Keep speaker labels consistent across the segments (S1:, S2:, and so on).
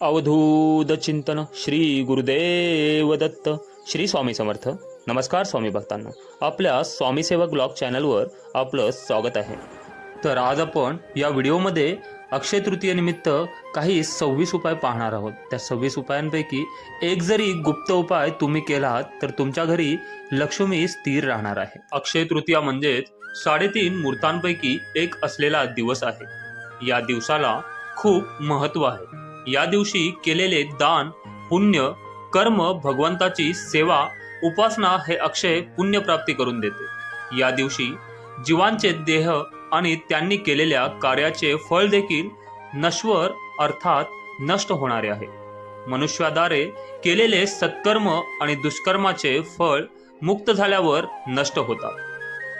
S1: अवधूत चिंतन श्री गुरुदेव दत्त श्री स्वामी समर्थ. नमस्कार स्वामी भक्तांना. आपल्या स्वामी सेवक ब्लॉग चॅनलवर आपलं स्वागत आहे. तर आज आपण या व्हिडिओमध्ये अक्षय तृतीयेनिमित्त काही सव्वीस उपाय पाहणार आहोत. त्या सव्वीस उपायांपैकी एक जरी गुप्त उपाय तुम्ही केलात तर तुमच्या घरी लक्ष्मी स्थिर राहणार आहे. अक्षय तृतीया म्हणजेच साडेतीन मूर्तांपैकी एक असलेला दिवस आहे. या दिवसाला खूप महत्त्व आहे. या दिवशी केलेले दान पुण्य कर्म भगवंताची सेवा उपासना हे अक्षय पुण्य प्राप्ती करून देते. या दिवशी जीवांचे देह आणि त्यांनी केलेल्या कार्याचे फळ देखील नश्वर अर्थात नष्ट होणारे आहे. मनुष्याद्वारे केलेले सत्कर्म आणि दुष्कर्माचे फळ मुक्त झाल्यावर नष्ट होतात.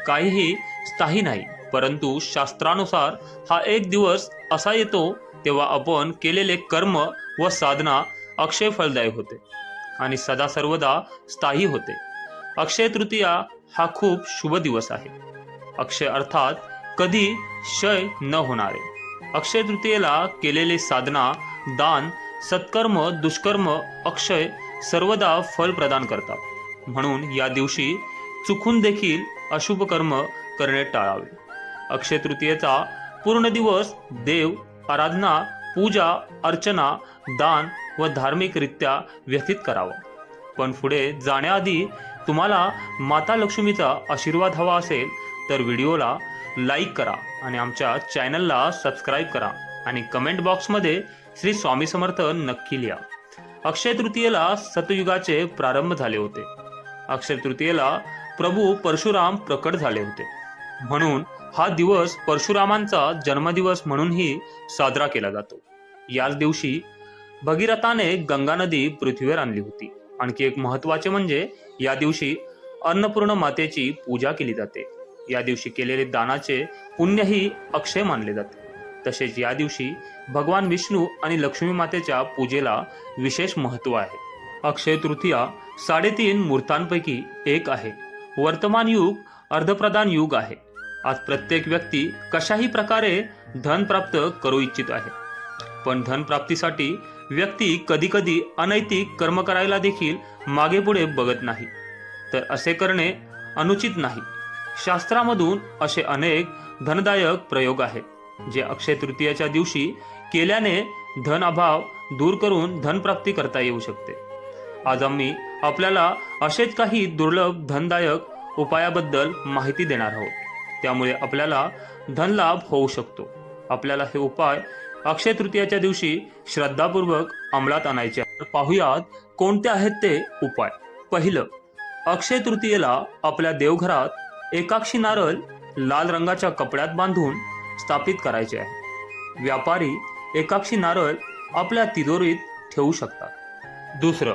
S1: काहीही स्थायी नाही परंतु शास्त्रानुसार हा एक दिवस असा येतो तेव्हा आपण केलेले कर्म व साधना अक्षय फलदायी होते आणि सदा सर्वदा स्थायी होते. अक्षय तृतीया हा खूप शुभ दिवस आहे. अक्षय अर्थात कधी क्षय न होणारे. अक्षय तृतीयेला केलेले साधना दान सत्कर्म दुष्कर्म अक्षय सर्वदा फल प्रदान करतात. म्हणून या दिवशी चुकून देखील अशुभ कर्म करणे टाळावे. अक्षय तृतीयेचा पूर्ण दिवस देव आराधना पूजा अर्चना दान व धार्मिकरित्या व्यतीत करावा. पण पुढे जाण्याआधी तुम्हाला माता लक्ष्मीचा आशीर्वाद हवा असेल तर व्हिडिओला लाईक करा आणि आमच्या चॅनलला सबस्क्राईब करा आणि कमेंट बॉक्समध्ये श्री स्वामी समर्थ नक्की लिहा. अक्षय तृतीयेला सतयुगाचे प्रारंभ झाले होते. अक्षय तृतीयेला प्रभू परशुराम प्रकट झाले होते. म्हणून हा दिवस परशुरामांचा जन्मदिवस म्हणूनही साजरा केला जातो. याच दिवशी भगीरथाने गंगा नदी पृथ्वीवर आणली होती. आणखी एक महत्त्वाचे म्हणजे या दिवशी अन्नपूर्ण मातेची पूजा केली जाते. या दिवशी केलेले दानाचे पुण्यही अक्षय मानले जाते. तसेच या दिवशी भगवान विष्णू आणि लक्ष्मी मातेच्या पूजेला विशेष महत्त्व आहे. अक्षय तृतीया साडेतीन मूर्तांपैकी एक आहे. वर्तमान युग अर्धप्रधान युग आहे. आज प्रत्येक व्यक्ती कशाही प्रकारे धन प्राप्त करू इच्छित आहे. पण धन प्राप्तीसाठी व्यक्ती कधीकधी अनैतिक कर्म करायला देखील मागे पुढे बघत नाही. तर असे करणे अनुचित नाही. शास्त्रामधून असे अनेक धनदायक प्रयोग आहेत जे अक्षय तृतीयाच्या दिवशी केल्याने धन अभाव दूर करून धनप्राप्ती करता येऊ शकते. आज आम्ही आपल्याला असेच काही दुर्लभ धनदायक उपायाबद्दल माहिती देणार आहोत. त्यामुळे आपल्याला धनलाभ होऊ शकतो. आपल्याला हे उपाय अक्षय तृतीयाच्या दिवशी श्रद्धापूर्वक अंमलात आणायचे पाहुयात कोणते आहेत ते उपाय. पहिलं अक्षय तृतीयेला आपल्या देवघरात एकाक्षी नारळ लाल रंगाच्या कपड्यात बांधून स्थापित करायचे आहे. व्यापारी एकाक्षी नारळ आपल्या तिजोरीत ठेवू शकतात. दुसरं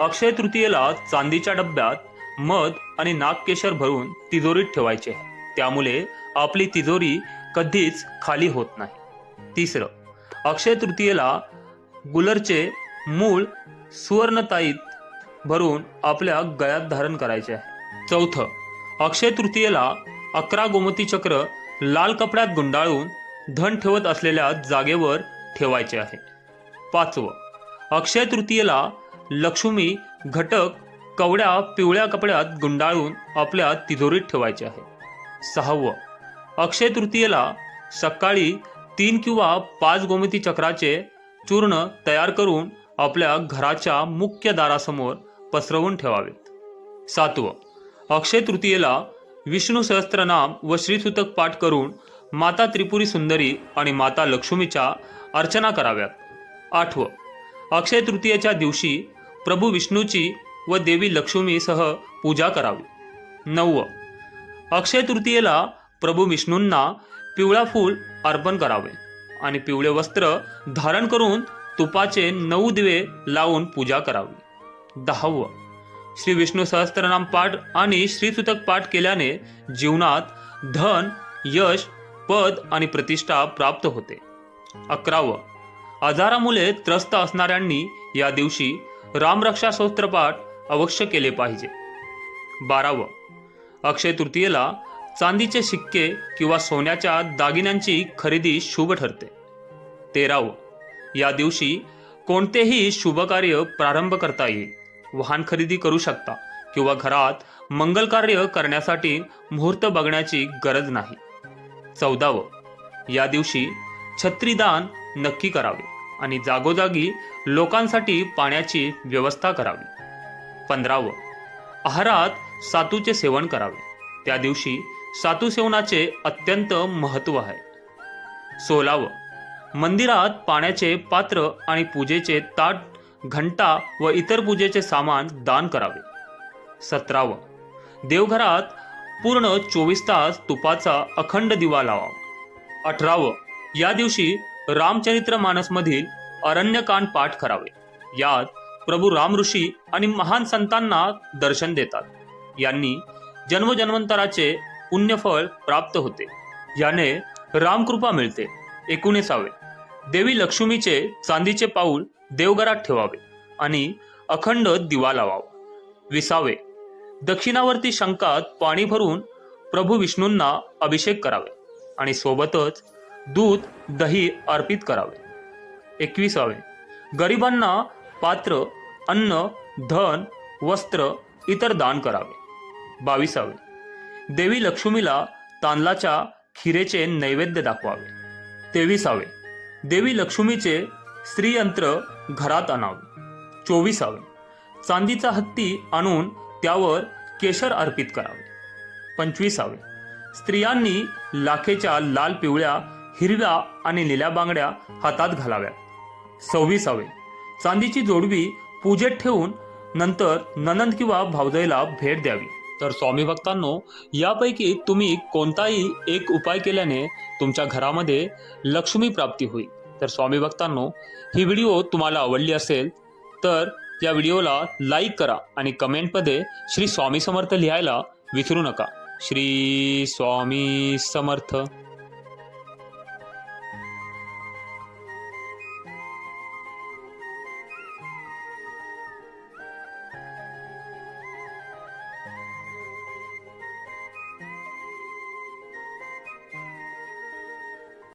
S1: अक्षय तृतीयेला चांदीच्या डब्यात मध आणि नागकेशर भरून तिजोरीत ठेवायचे आहे. त्यामुळे आपली तिजोरी कधीच खाली होत नाही. तिसरं अक्षय तृतीयेला गुलरचे मूळ सुवर्णताईत भरून आपल्या गळ्यात धारण करायचे आहे. चौथं अक्षय तृतीयेला अकरा गोमती चक्र लाल कपड्यात गुंडाळून धन ठेवत असलेल्या जागेवर ठेवायचे आहे. पाचवं अक्षय तृतीयेला लक्ष्मी घटक कवड्या पिवळ्या कपड्यात गुंडाळून आपल्या तिजोरीत ठेवायचे आहे. सहावं. अक्षय तृतीयेला सकाळी तीन किंवा पाच गोमती चक्राचे चूर्ण तयार करून आपल्या घराच्या मुख्य दारासमोर पसरवून ठेवावेत. सातवं. अक्षय तृतीयेला विष्णू सहस्त्रनाम व श्रीसूतक पाठ करून माता त्रिपुरी सुंदरी आणि माता लक्ष्मीच्या अर्चना कराव्यात. आठवं. अक्षय तृतीयेच्या दिवशी प्रभू विष्णूची व देवी लक्ष्मीसह पूजा करावी. नववं. अक्षय तृतीयेला प्रभू विष्णूंना पिवळा फूल अर्पण करावे आणि पिवळे वस्त्र धारण करून तुपाचे नऊ दिवे लावून पूजा करावी. दहावं. श्री विष्णू सहस्त्रनाम पाठ आणि श्रीसुतक पाठ केल्याने जीवनात धन यश पद आणि प्रतिष्ठा प्राप्त होते. अकरावं. आजारामुळे त्रस्त असणाऱ्यांनी या दिवशी रामरक्षा स्तोत्रपाठ अवश्य केले पाहिजे. बारावं. अक्षय तृतीयेला चांदीचे शिक्के किंवा सोन्याच्या दागिन्यांची खरेदी शुभ ठरते. तेरावं या दिवशी कोणतेही शुभकार्य प्रारंभ करता येईल. वाहन खरेदी करू शकता किंवा घरात मंगल कार्य करण्यासाठी मुहूर्त बघण्याची गरज नाही. चौदावं. या दिवशी छत्रीदान नक्की करावे आणि जागोजागी लोकांसाठी पाण्याची व्यवस्था करावी. पंधरावं. आहारात सातूचे सेवन करावे. त्या दिवशी सातू सेवनाचे अत्यंत महत्त्व आहे. सोलावं. मंदिरात पाण्याचे पात्र आणि पूजेचे ताट घंटा व इतर पूजेचे सामान दान करावे. सतरावं. देवघरात पूर्ण चोवीस तास तुपाचा अखंड दिवा लावावा. अठरावं. या दिवशी रामचरित्र मानसमधील अरण्यकांड पाठ करावे. यात प्रभू राम ऋषी आणि महान संतांना दर्शन देतात. यांनी जन्मजन्मांतराचे पुण्यफळ प्राप्त होते. याने रामकृपा मिळते. एकोणीसावे. देवी लक्ष्मीचे चांदीचे पाऊल देवघरात ठेवावे आणि अखंड दिवा लावावा. विसावे. दक्षिणावर्ती शंकात पाणी भरून प्रभू विष्णूंना अभिषेक करावे आणि सोबतच दूध दही अर्पित करावे. एकविसावे. गरिबांना पात्र अन्न धन वस्त्र इतर दान करावे. बावीसावे. देवी लक्ष्मीला तांदळाच्या खिरेचे नैवेद्य दाखवावे. तेविसावे. देवी लक्ष्मीचे स्त्रीयंत्र घरात आणावे. चोवीसावे. चांदीचा हत्ती आणून त्यावर केशर अर्पित करावे. पंचवीसावे. स्त्रियांनी लाखेच्या लाल पिवळ्या हिरव्या आणि निळ्या बांगड्या हातात घालाव्या. सव्वीसावे. चांदीची जोडवी पूजेत ठेवून नंतर ननंद किंवा भावजाईला भेट द्यावी. तर स्वामी भक्तांनो यापैकी तुम्ही कोणताही एक उपाय केल्याने तुमच्या घरामध्ये लक्ष्मी प्राप्ती होईल. तर स्वामी भक्तांनो ही व्हिडिओ तुम्हाला आवडली असेल तर या व्हिडिओला लाईक करा आणि कमेंटमध्ये श्री स्वामी समर्थ लिहायला विसरू नका. श्री स्वामी समर्थ.